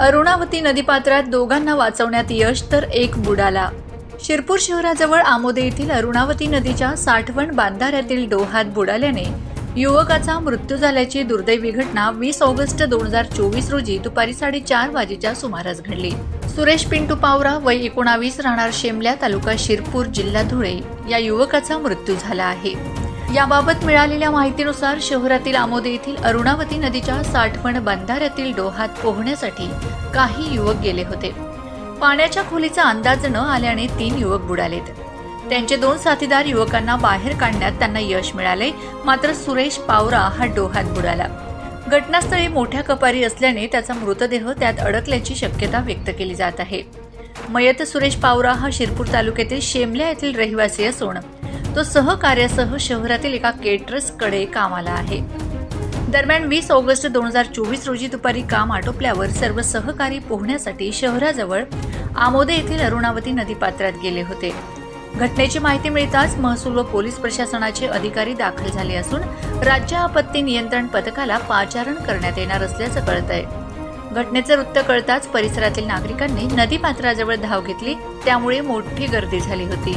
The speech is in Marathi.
अरुणावती नदीपात्रात दोघांना वाचवण्यात यश तर एक बुडाला. शिरपूर शहराजवळ आमोदे येथील अरुणावती नदीच्या साठवण बांधाऱ्यातील डोहात बुडाल्याने युवकाचा मृत्यू झाल्याची दुर्दैवी घटना वीस ऑगस्ट दोन हजार चोवीस रोजी दुपारी साडेचार वाजेच्या सुमारास घडली. सुरेश पिंटू पावरा वय एकोणावीस राहणार शेमल्या तालुका शिरपूर जिल्हा धुळे या युवकाचा मृत्यू झाला आहे. याबाबत मिळालेल्या माहितीनुसार शहरातील आमोदे येथील अरुणावती नदीच्या साठवण बंधाऱ्यातील डोहात पोहण्यासाठी काही युवक गेले होते. पाण्याच्या खोलीचा अंदाज न आल्याने तीन युवक बुडालेत. त्यांचे दोन साथीदार युवकांना बाहेर काढण्यात त्यांना यश मिळाले मात्र सुरेश पावरा हा डोहात बुडाला. घटनास्थळी मोठ्या कपारी असल्याने त्याचा मृतदेह त्यात अडकल्याची शक्यता व्यक्त केली जात आहे. मयत सुरेश पावरा हा शिरपूर तालुक्यातील शेमल्या येथील रहिवासी असून तो सहकार्यासह शहरातील एका केटरसकडे कामाला आहे. दरम्यान वीस ऑगस्ट दोन हजार चोवीस रोजी दुपारी काम आटोपल्यावर सर्व सहकारी पोहण्यासाठी शहराजवळ आमोदे येथील अरुणावती नदीपात्रात गेले होते. घटनेची माहिती मिळताच महसूल व पोलीस प्रशासनाचे अधिकारी दाखल झाले असून राज्य आपत्ती नियंत्रण पथकाला पाचारण करण्यात येणार असल्याचं कळत आहे घटनेचं वृत्त कळताच परिसरातील नागरिकांनी नदीपात्राजवळ धाव घेतली त्यामुळे मोठी गर्दी झाली होती.